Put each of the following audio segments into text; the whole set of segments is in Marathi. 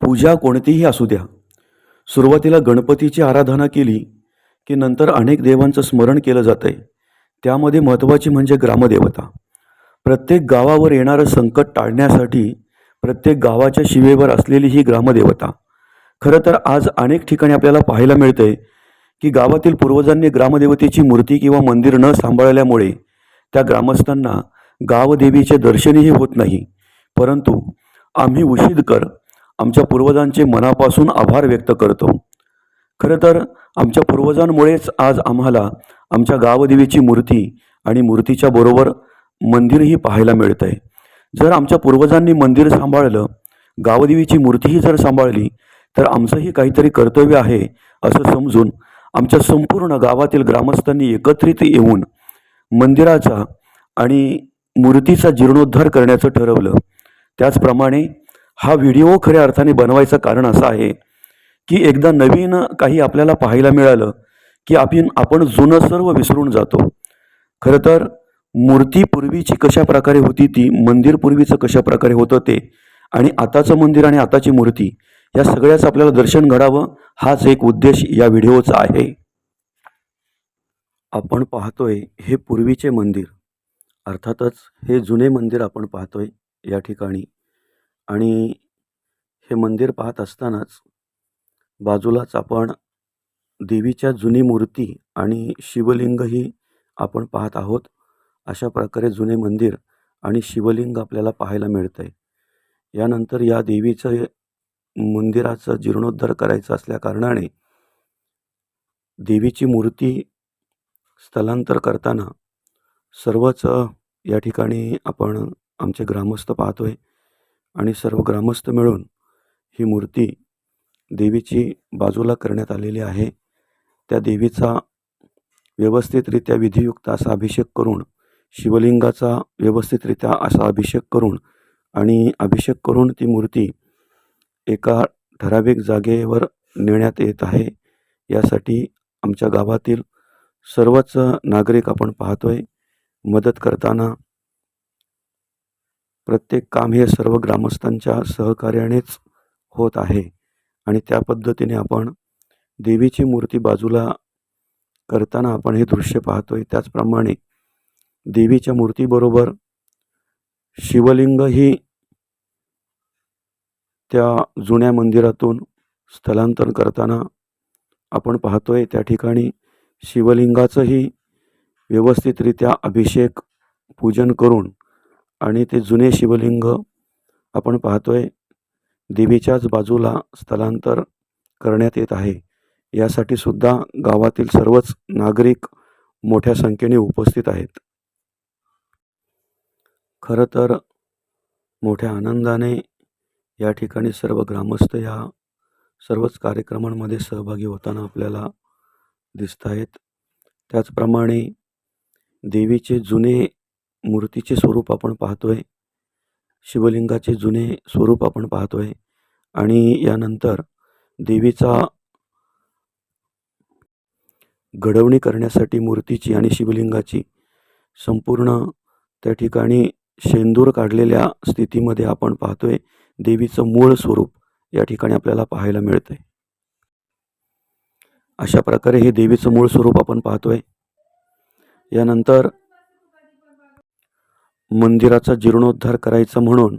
पूजा कोणतीही असू द्या. सुरुवातीला गणपतीची आराधना केली की नंतर अनेक देवांचं स्मरण केलं जातं आहे त्यामध्ये महत्त्वाची म्हणजे ग्रामदेवता. प्रत्येक गावावर येणारं संकट टाळण्यासाठी प्रत्येक गावाच्या शिवेवर असलेली ही ग्रामदेवता. खरं तर आज अनेक ठिकाणी आपल्याला पाहायला मिळतं आहे की गावातील पूर्वजांनी ग्रामदेवतेची मूर्ती किंवा मंदिर न सांभाळल्यामुळे त्या ग्रामस्थांना गावदेवीचे दर्शनही होत नाही. परंतु आम्ही उशीदकर आमच्या पूर्वजांचे मनापासून आभार व्यक्त करतो. खरं तर आमच्या पूर्वजांमुळेच आज आम्हाला आमच्या गावदेवीची मूर्ती आणि मूर्तीच्या बरोबर मंदिरही पाहायला मिळतं आहे जर आमच्या पूर्वजांनी मंदिर सांभाळलं गावदेवीची मूर्तीही जर सांभाळली तर आमचंही काहीतरी कर्तव्य आहे असं समजून आमच्या संपूर्ण गावातील ग्रामस्थांनी एकत्रित येऊन मंदिराचा आणि मूर्तीचा जीर्णोद्धार करण्याचं ठरवलं. त्याचप्रमाणे हा व्हिडिओ खऱ्या अर्थाने बनवायचं कारण असं आहे की एकदा नवीन काही आपल्याला पाहायला मिळालं की आपण आपण जुनं सर्व विसरून जातो. खरं तर मूर्ती पूर्वीची कशा प्रकारे होती ती मंदिर पूर्वीचं कशा प्रकारे होतं ते आणि आताचं मंदिर आणि आताची मूर्ती या सगळ्याचं आपल्याला दर्शन घडावं हाच एक उद्देश या व्हिडिओचा आहे. आपण पाहतोय हे पूर्वीचे मंदिर. अर्थातच हे जुने मंदिर आपण पाहतोय या ठिकाणी. आणि हे मंदिर पाहत असतानाच बाजूलाच आपण देवीच्या जुनी मूर्ती आणि शिवलिंगही आपण पाहत आहोत. अशा प्रकारे जुने मंदिर आणि शिवलिंग आपल्याला पाहायला मिळतं आहे यानंतर या देवीचं मंदिराचं जीर्णोद्धार करायचं असल्याकारणाने देवीची मूर्ती स्थलांतर करताना सर्वच या ठिकाणी आपण आमचे ग्रामस्थ पाहतो आहे आणि सर्व ग्रामस्थ मिळून ही मूर्ती देवीची बाजूला करण्यात आलेली आहे. त्या देवीचा व्यवस्थितरित्या विधियुक्त असा अभिषेक करून शिवलिंगाचा व्यवस्थितरित्या असा अभिषेक करून आणि अभिषेक करून ती मूर्ती एका ठराविक जागेवर नेण्यात येत आहे. यासाठी आमच्या गावातील सर्वच नागरिक आपण पाहतोय. मदत करताना प्रत्येक काम हे सर्व ग्रामस्थांच्या सहकार्यानेच होत आहे. आणि त्या पद्धतीने आपण देवीची मूर्ती बाजूला करताना आपण हे दृश्य पाहतोय. त्याचप्रमाणे देवीच्या मूर्तीबरोबर शिवलिंगही त्या जुन्या मंदिरातून स्थलांतर करताना आपण पाहतोय. त्या ठिकाणी शिवलिंगाचंही व्यवस्थितरित्या अभिषेक पूजन करून आणि ते जुने शिवलिंग आपण पाहतोय. देवीच्याच बाजूला स्थलांतर करण्यात येत आहे. यासाठी सुद्धा गावातील सर्वच नागरिक मोठ्या संख्येने उपस्थित आहेत. खरं तर मोठ्या आनंदाने या ठिकाणी सर्व ग्रामस्थ या सर्वच कार्यक्रमांमध्ये सहभागी होताना आपल्याला दिसत आहेत त्याचप्रमाणे देवीचे जुने मूर्तीचे स्वरूप आपण पाहतोय. शिवलिंगाचे जुने स्वरूप आपण पाहतोय. आणि यानंतर देवीचा घडवणी करण्यासाठी मूर्तीची आणि शिवलिंगाची संपूर्ण त्या ठिकाणी शेंदूर काढलेल्या स्थितीमध्ये आपण पाहतोय. देवीचं मूळ स्वरूप या ठिकाणी आपल्याला पाहायला मिळतंय. अशा प्रकारे हे देवीचं मूळ स्वरूप आपण पाहतोय. यानंतर मंदिराचा जीर्णोद्धार करायचा म्हणून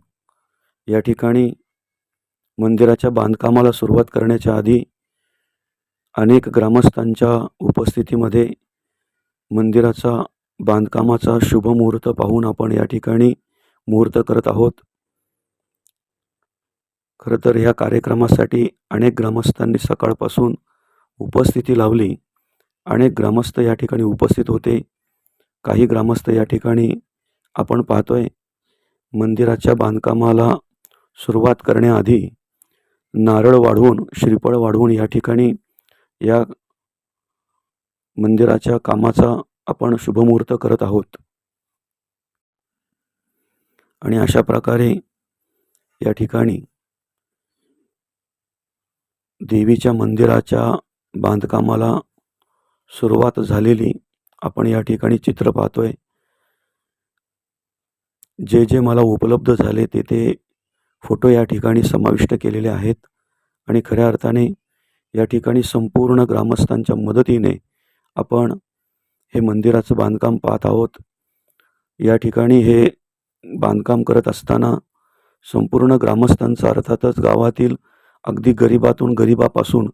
या ठिकाणी मंदिराच्या बांधकामाला सुरुवात करण्याच्या आधी अनेक ग्रामस्थांच्या उपस्थितीमध्ये मंदिराचा बांधकामाचा शुभमुहूर्त पाहून आपण या ठिकाणी मुहूर्त करत आहोत. खरं तर ह्या कार्यक्रमासाठी अनेक ग्रामस्थांनी सकाळपासून उपस्थिती लावली. अनेक ग्रामस्थ या ठिकाणी उपस्थित होते. काही ग्रामस्थ या ठिकाणी आपण पाहतोय मंदिराच्या बांधकामाला सुरुवात करण्याआधी नारळ वाढवून श्रीफळ वाढवून या ठिकाणी या मंदिराच्या कामाचा आपण शुभमुहूर्त करत आहोत. आणि अशा प्रकारे या ठिकाणी देवीच्या मंदिराच्या बांधकामाला सुरुवात झालेली आपण या ठिकाणी चित्र पाहतोय. जे जे मला उपलब्ध झाले ते ते फोटो या ठिकाणी समाविष्ट केलेले आहेत. आणि खऱ्या अर्थाने या ठिकाणी संपूर्ण ग्रामस्थांच्या मदतीने आपण हे मंदिराचं बांधकाम पाहत आहोत. या ठिकाणी हे बांधकाम करत असताना संपूर्ण ग्रामस्थांचा अर्थातच गावातील अगदी गरिबातून गरिबापासून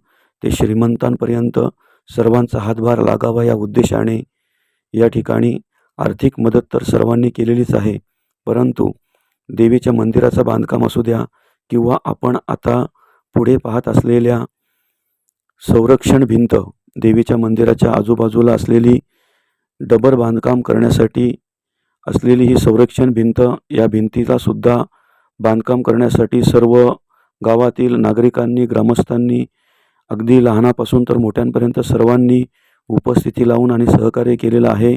ते श्रीमंतांपर्यंत सर्वांचा हातभार लागावा या उद्देशाने या ठिकाणी आर्थिक मदत तर सर्वांनी केलेलीच आहे. परंतु देवीच्या मंदिराचं बांधकाम असू द्या किंवा आपण आता पुढे पाहत असलेल्या संरक्षण भिंत देवीच्या मंदिराच्या आजूबाजूला असलेली डबर बांधकाम करण्यासाठी असलेली ही संरक्षण भिंत या भिंतीला सुद्धा बांधकाम करण्यासाठी सर्व गावातील नागरिकांनी ग्रामस्थांनी अगदी लहानापासून तर मोठ्यांपर्यंत सर्वांनी उपस्थिती लावून आणि सहकार्य केलेलं आहे.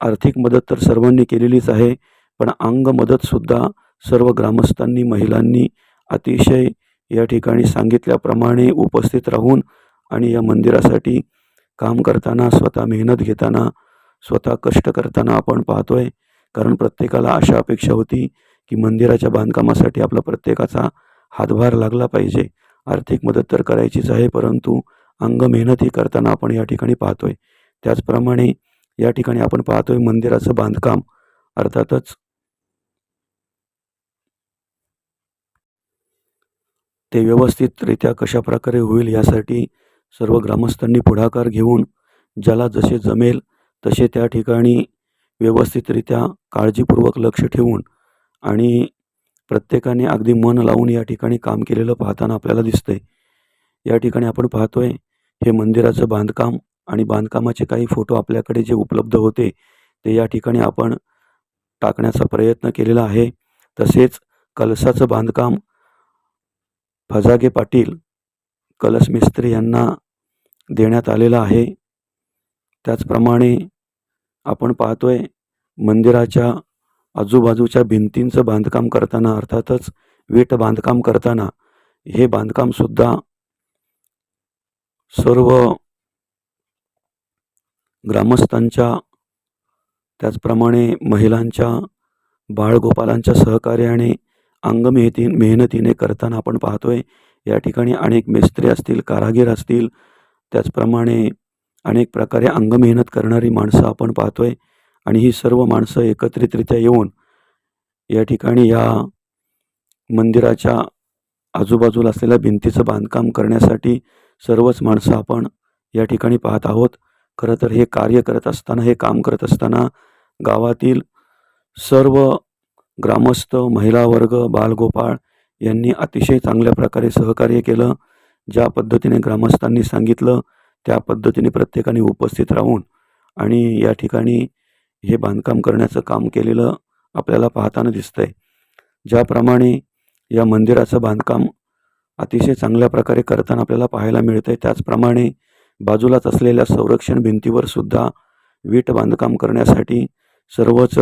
आर्थिक मदत तर सर्वांनी केलेलीच आहे. पण अंग मदतसुद्धा सर्व ग्रामस्थांनी महिलांनी अतिशय या ठिकाणी सांगितल्याप्रमाणे उपस्थित राहून आणि या मंदिरासाठी काम करताना स्वतः मेहनत घेताना स्वतः कष्ट करताना आपण पाहतो आहे कारण प्रत्येकाला अशा अपेक्षा होती की मंदिराच्या बांधकामासाठी आपला प्रत्येकाचा हातभार लागला पाहिजे. आर्थिक मदत तर करायचीच आहे परंतु अंग मेहनतही करताना आपण या ठिकाणी पाहतो आहे त्याचप्रमाणे या ठिकाणी आपण पाहतो आहे मंदिराचं बांधकाम अर्थातच ते व्यवस्थितरित्या कशाप्रकारे होईल यासाठी सर्व ग्रामस्थांनी पुढाकार घेऊन ज्याला जसे जमेल तसे त्या ठिकाणी व्यवस्थितरित्या काळजीपूर्वक लक्ष ठेवून आणि प्रत्येकाने अगदी मन लावून या ठिकाणी काम केलेलं पाहताना आपल्याला दिसतंय. या ठिकाणी आपण पाहतोय हे मंदिराचं बांधकाम आणि बांधकामाचे काही फोटो आपल्याकडे जे उपलब्ध होते ते या ठिकाणी आपण टाकण्याचा प्रयत्न केलेला आहे. तसेच कलसाचं बांधकाम फजागे पाटील कलश मिस्त्री यांना देण्यात आलेलं आहे. त्याचप्रमाणे आपण पाहतोय मंदिराच्या आजूबाजूच्या भिंतींचं बांधकाम करताना अर्थातच वीट बांधकाम करताना हे बांधकामसुद्धा सर्व ग्रामस्थांच्या त्याचप्रमाणे महिलांच्या बाळगोपालांच्या सहकार्याने अंगमेहती मेहनतीने करताना आपण पाहतोय या ठिकाणी अनेक मेस्त्री असतील कारागीर असतील. त्याचप्रमाणे अनेक प्रकारे अंगमेहनत करणारी माणसं आपण पाहतोय आणि ही सर्व माणसं एकत्रितरित्या येऊन या ठिकाणी या मंदिराच्या आजूबाजूला असलेल्या भिंतीचं बांधकाम करण्यासाठी सर्वच माणसं आपण या ठिकाणी पाहत आहोत. खरं तर हे कार्य करत असताना हे काम करत असताना गावातील सर्व ग्रामस्थ महिला वर्ग बालगोपाळ यांनी अतिशय चांगल्या प्रकारे सहकार्य केलं. ज्या पद्धतीने ग्रामस्थांनी सांगितलं त्या पद्धतीने प्रत्येकाने उपस्थित राहून आणि या ठिकाणी हे बांधकाम करण्याचं काम केलेलं आपल्याला पाहताना दिसतंय. ज्याप्रमाणे या मंदिराचं बांधकाम अतिशय चांगल्या प्रकारे करताना आपल्याला पाहायला मिळतंय त्याचप्रमाणे बाजूलाच असलेल्या संरक्षण भिंतीवर सुद्धा वीट बांधकाम करण्यासाठी सर्वच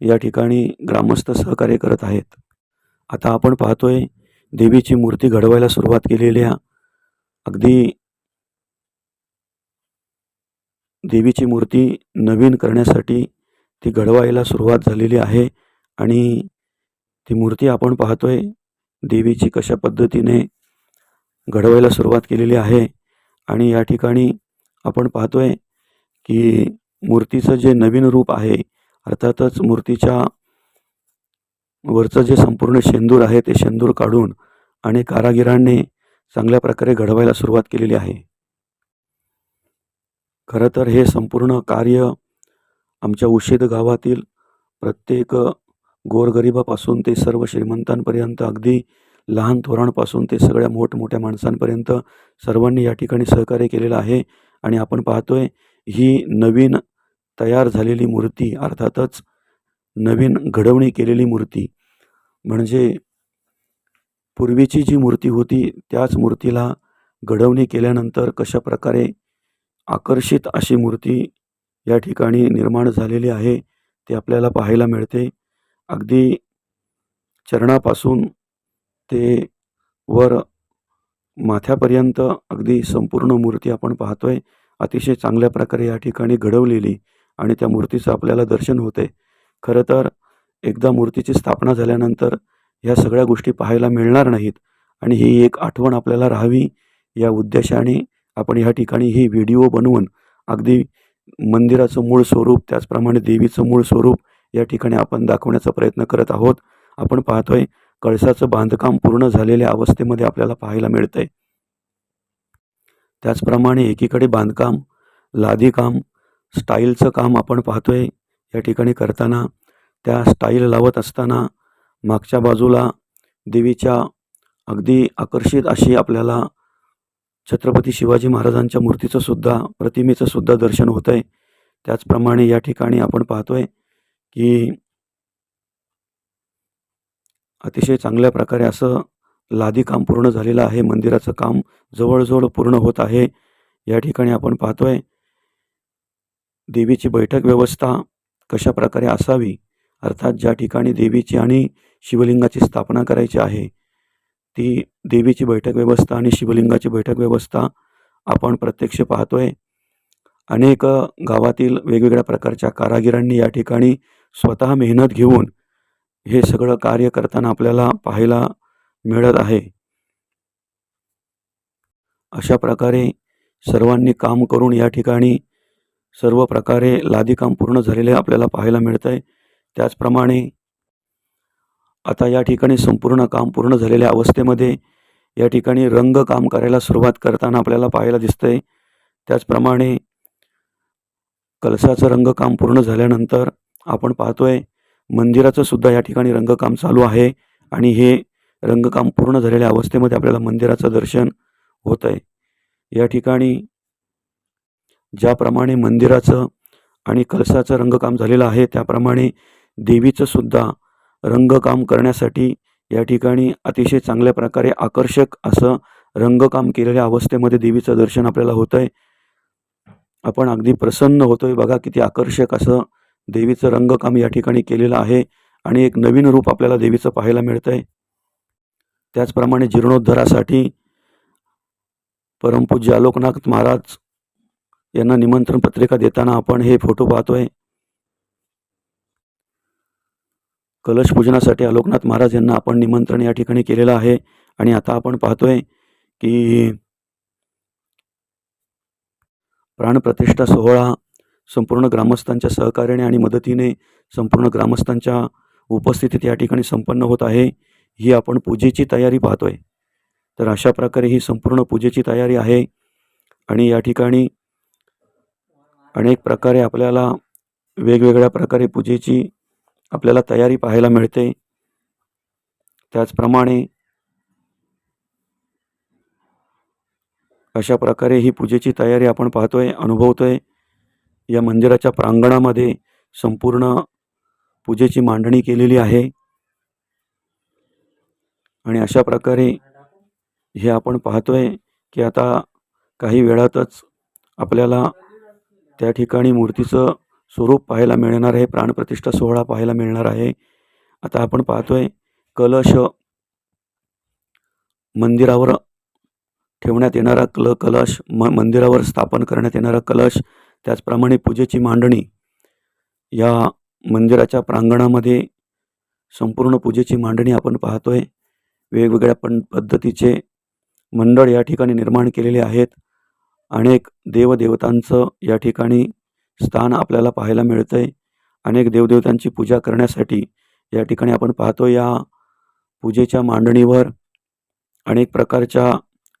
या ठिकाणी ग्रामस्थ सहकार्य करत आहेत. आता आपण पाहतोय देवीची मूर्ती घडवायला सुरुवात केलेल्या अगदी देवीची मूर्ती नवीन करण्यासाठी ती घडवायला सुरुवात झालेली आहे आणि ती मूर्ती आपण पाहतोय देवीची कशा पद्धतीने घडवायला सुरुवात केलेली आहे आणि या ठिकाणी आपण पाहतोय की मूर्तीचं जे नवीन रूप आहे अर्थातच मूर्तीच्या वरचं जे संपूर्ण शेंदूर आहे ते शेंदूर काढून आणि कारागिरांनी चांगल्या प्रकारे घडवायला सुरुवात केलेली आहे. खरं तर हे संपूर्ण कार्य आमच्या उशेद गावातील प्रत्येक गोरगरिबापासून ते सर्व श्रीमंतांपर्यंत अगदी लहान थोरांपासून ते सगळ्या मोठमोठ्या माणसांपर्यंत सर्वांनी या ठिकाणी सहकार्य केलेलं आहे. आणि आपण पाहतोय ही नवीन तयार झालेली मूर्ती अर्थातच नवीन घडवणी केलेली मूर्ती. म्हणजे पूर्वीची जी मूर्ती होती त्याच मूर्तीला घडवणी केल्यानंतर कशा प्रकारे आकर्षित अशी मूर्ती या ठिकाणी निर्माण झालेली आहे ते आपल्याला पाहायला मिळते. अगदी चरणापासून ते वर माथ्यापर्यंत अगदी संपूर्ण मूर्ती आपण पाहतोय. अतिशय चांगल्या प्रकारे या ठिकाणी घडवलेली. आणि त्या मूर्तीचं आपल्याला दर्शन होते खरं तर एकदा मूर्तीची स्थापना झाल्यानंतर ह्या सगळ्या गोष्टी पाहायला मिळणार नाहीत. आणि ही एक आठवण आपल्याला राहावी या उद्देशाने आपण ह्या ठिकाणी ही व्हिडिओ बनवून अगदी मंदिराचं मूळ स्वरूप त्याचप्रमाणे देवीचं मूळ स्वरूप या ठिकाणी आपण दाखवण्याचा प्रयत्न करत आहोत. आपण पाहतोय कळसाचं बांधकाम पूर्ण झालेल्या अवस्थेमध्ये आपल्याला पाहायला मिळतंय. त्याचप्रमाणे एकीकडे बांधकाम लादीकाम स्टाईलचं काम आपण पाहतोय. या ठिकाणी करताना त्या स्टाईल लावत असताना मागच्या बाजूला देवीच्या अगदी आकर्षित अशी आपल्याला छत्रपती शिवाजी महाराजांच्या मूर्तीचं सुद्धा प्रतिमेचं सुद्धा दर्शन होतं आहे त्याचप्रमाणे या ठिकाणी आपण पाहतोय की अतिशय चांगल्या प्रकारे असं लादी काम पूर्ण झालेलं आहे. मंदिराचं काम जवळजवळ पूर्ण होत आहे. या ठिकाणी आपण पाहतोय देवीची बैठक व्यवस्था कशा प्रकारे असावी? अर्थात ज्या ठिकाणी देवीची आणि शिवलिंगाची स्थापना करायची आहे ती देवीची बैठक व्यवस्था आणि शिवलिंगाची बैठक व्यवस्था आपण प्रत्यक्ष पाहतोय. अनेक गावातील वेगवेगळ्या प्रकारच्या कारागिरांनी या ठिकाणी स्वतः मेहनत घेऊन हे सगळं कार्य करताना आपल्याला पाहायला मिळत आहे. अशा प्रकारे सर्वांनी काम करून या ठिकाणी सर्व प्रकारे लादीकाम पूर्ण झालेले आपल्याला पाहायला मिळत आहे त्याचप्रमाणे आता या ठिकाणी संपूर्ण काम पूर्ण झालेल्या अवस्थेमध्ये या ठिकाणी रंगकाम करायला सुरुवात करताना आपल्याला पाहायला दिसतंय. त्याचप्रमाणे कलसाचं रंगकाम पूर्ण झाल्यानंतर आपण पाहतोय मंदिराचं सुद्धा या ठिकाणी रंगकाम चालू आहे आणि हे रंगकाम पूर्ण झालेल्या अवस्थेमध्ये आपल्याला मंदिराचं दर्शन होत आहे या ठिकाणी ज्याप्रमाणे मंदिराचं आणि कलसाचं रंगकाम झालेलं आहे त्याप्रमाणे देवीचं सुद्धा रंगकाम करण्यासाठी या ठिकाणी अतिशय चांगल्या प्रकारे आकर्षक असं रंगकाम केलेल्या अवस्थेमध्ये देवीचं दर्शन आपल्याला होतं आहे आपण अगदी प्रसन्न होतो आहे बघा किती आकर्षक असं देवीचं रंगकाम या ठिकाणी केलेलं आहे आणि एक नवीन रूप आपल्याला देवीचं पाहायला मिळतं आहे त्याचप्रमाणे जीर्णोद्धारासाठी परमपूज्य आलोकनाथ महाराज यांना निमंत्रण पत्रिका देताना आपण हे फोटो पाहतोय. कलश पूजनासाठी आलोकनाथ महाराज यांना आपण निमंत्रण या ठिकाणी केलेलं आहे. आणि आता आपण पाहतोय की प्राणप्रतिष्ठा सोहळा संपूर्ण ग्रामस्थांच्या सहकार्याने आणि मदतीने संपूर्ण ग्रामस्थांच्या उपस्थितीत या ठिकाणी संपन्न होत आहे. ही आपण पूजेची तयारी पाहतोय. तर अशा प्रकारे ही संपूर्ण पूजेची तयारी आहे. आणि या ठिकाणी अनेक प्रकारे आपल्याला वेगवेगळ्या प्रकारे पूजेची आपल्याला तयारी पाहायला मिळते. त्याचप्रमाणे अशा प्रकारे ही पूजेची तयारी आपण पाहतोय अनुभवतोय. या मंदिराच्या प्रांगणामध्ये संपूर्ण पूजेची मांडणी केलेली आहे. आणि अशा प्रकारे हे आपण पाहतोय की आता काही वेळातच आपल्याला त्या ठिकाणी मूर्तीचं स्वरूप पाहायला मिळणार आहे. प्राणप्रतिष्ठा सोहळा पाहायला मिळणार आहे. आता आपण पाहतोय कलश मंदिरावर ठेवण्यात येणारा कल कलश म मंदिरावर स्थापन करण्यात येणारा कलश त्याचप्रमाणे पूजेची मांडणी या मंदिराच्या प्रांगणामध्ये संपूर्ण पूजेची मांडणी आपण पाहतोय. वेगवेगळ्या पण पद्धतीचे मंडळ या ठिकाणी निर्माण केलेले आहेत. अनेक देवदेवतांचं या ठिकाणी स्थान आपल्याला पाहायला मिळतं आहे अनेक देवदेवतांची पूजा करण्यासाठी या ठिकाणी आपण पाहतो या पूजेच्या मांडणीवर अनेक प्रकारच्या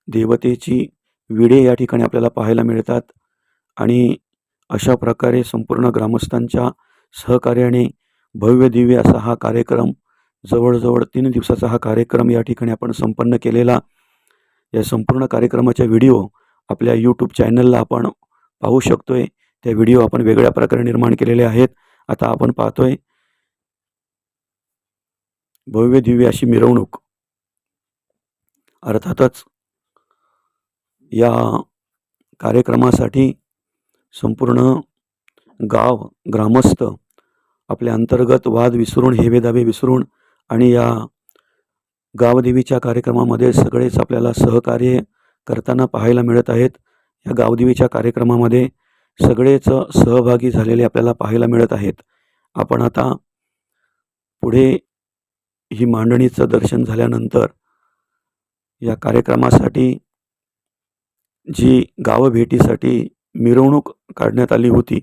देवतेची विडे या ठिकाणी आपल्याला पाहायला मिळतात आणि अशा प्रकारे संपूर्ण ग्रामस्थांच्या सहकार्याने भव्य दिव्य असा हा कार्यक्रम जवळजवळ तीन दिवसाचा हा कार्यक्रम या ठिकाणी आपण संपन्न केलेला. या संपूर्ण कार्यक्रमाच्या व्हिडिओ आपल्या यूट्यूब चॅनलला आपण पाहू शकतो आहे त्या व्हिडिओ आपण वेगळ्या प्रकारे निर्माण केलेले आहेत. आता आपण पाहतोय. भव्य दिव्य अशी मिरवणूक. अर्थातच या कार्यक्रमासाठी संपूर्ण गाव ग्रामस्थ आपल्या अंतर्गत वाद विसरून हेवेदावे विसरून आणि या गावदेवीच्या कार्यक्रमामध्ये सगळेच आपल्याला सहकार्य करताना पाहायला मिळत आहेत. या गावदेवीच्या कार्यक्रमामध्ये सगळेच सहभागी झालेले आपल्याला पाहायला मिळत आहेत. आपण आता पुढे ही मांडणीचं दर्शन झाल्यानंतर या कार्यक्रमासाठी जी गावभेटीसाठी मिरवणूक काढण्यात आली होती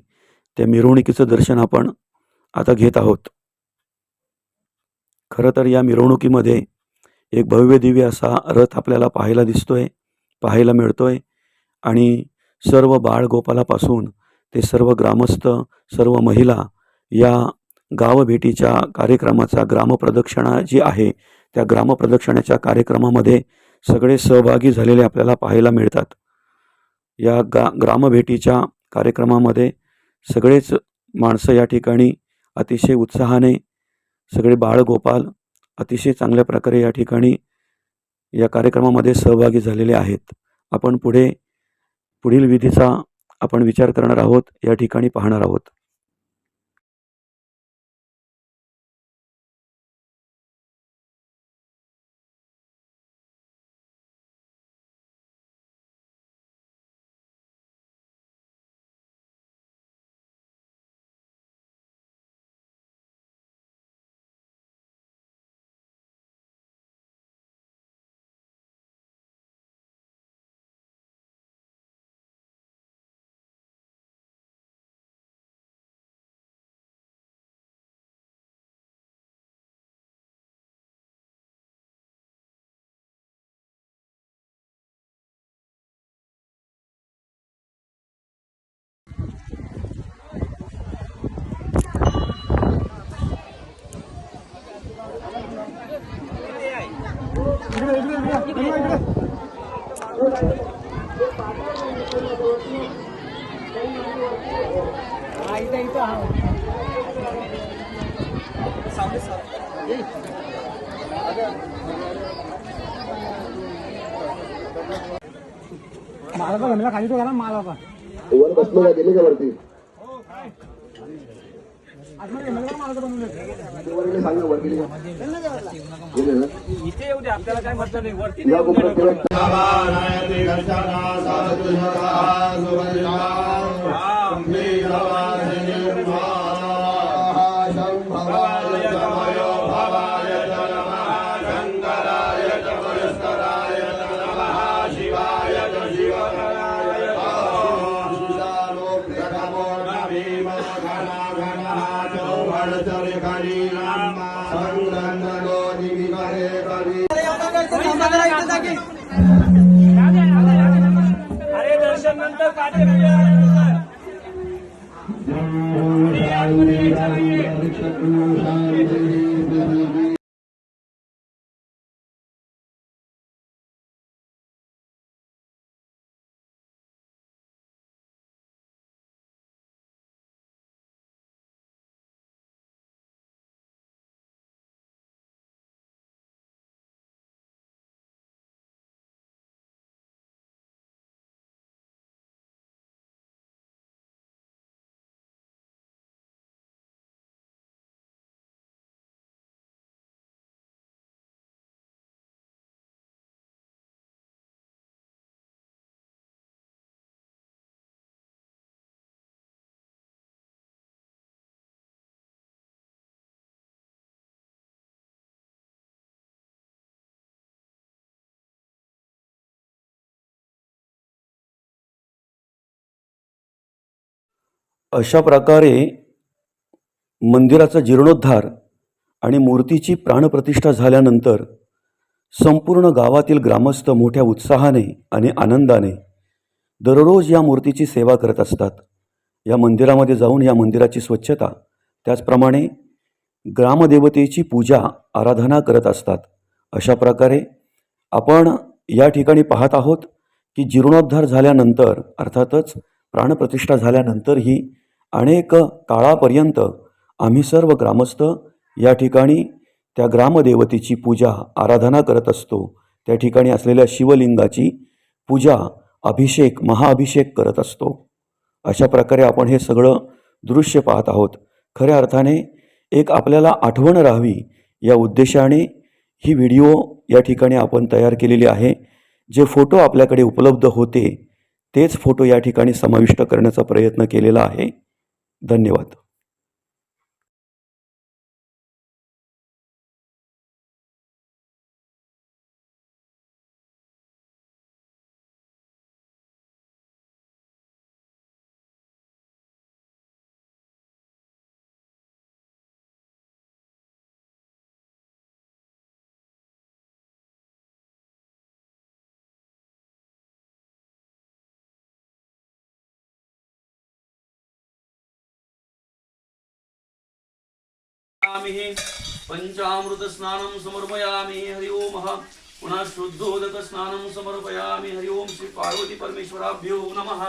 त्या मिरवणुकीचं दर्शन आपण आता घेत आहोत. खरं तर या मिरवणुकीमध्ये एक भव्य दिव्य असा रथ आपल्याला पाहायला दिसतोय. पाहायला मिळतो आहे आणि सर्व बाळगोपालापासून ते सर्व ग्रामस्थ सर्व महिला या गावभेटीच्या कार्यक्रमाचा ग्रामप्रदक्षिणा जी आहे त्या ग्रामप्रदक्षिणाच्या कार्यक्रमामध्ये सगळे सहभागी झालेले आपल्याला पाहायला मिळतात. या गा ग्रामभेटीच्या कार्यक्रमामध्ये सगळेच माणसं या ठिकाणी अतिशय उत्साहाने सगळे बाळगोपाल अतिशय चांगल्या प्रकारे या ठिकाणी या कार्यक्रमामध्ये सहभागी झालेले आहेत. आपण पुढे पुढील विधीचा आपण विचार करणार आहोत या ठिकाणी पाहणार आहोत. मला पण म्हणलं खाली तो घाला मला वर बसलो का गेले का वरती आतमध्ये म्हणलं का मला तर बनवून देतो. ते वर गेले सांग ना, वर गेले का? गेले ना? इथे येऊ दे आपल्याला काय म्हटलं नाही. वरती Guru अशा प्रकारे मंदिराचा जीर्णोद्धार आणि मूर्तीची प्राणप्रतिष्ठा झाल्यानंतर संपूर्ण गावातील ग्रामस्थ मोठ्या उत्साहाने आणि आनंदाने दररोज या मूर्तीची सेवा करत असतात. या मंदिरामध्ये जाऊन या मंदिराची स्वच्छता त्याचप्रमाणे ग्रामदेवतेची पूजा आराधना करत असतात. अशा प्रकारे आपण या ठिकाणी पाहत आहोत की जीर्णोद्धार झाल्यानंतर अर्थातच प्राणप्रतिष्ठा झाल्यानंतरही अनेक काळापर्यंत आम्ही सर्व ग्रामस्थ या ठिकाणी त्या ग्रामदेवतेची पूजा आराधना करत असतो. त्या ठिकाणी असलेल्या शिवलिंगाची पूजा अभिषेक महाअभिषेक करत असतो. अशा प्रकारे आपण हे सगळं दृश्य पाहत आहोत. खऱ्या अर्थाने एक आपल्याला आठवण राहावी या उद्देशाने ही व्हिडिओ या ठिकाणी आपण तयार केलेली आहे. जे फोटो आपल्याकडे उपलब्ध होते तेच फोटो या ठिकाणी समाविष्ट करण्याचा प्रयत्न केलेला आहे. धन्यवाद. पंचामृत स्नानं समर्पयामि हरि ओम पुनः शुद्धोदक स्नानं समर्पयामि हरि ओम श्री पार्वती परमेश्वराभ्यो नमः।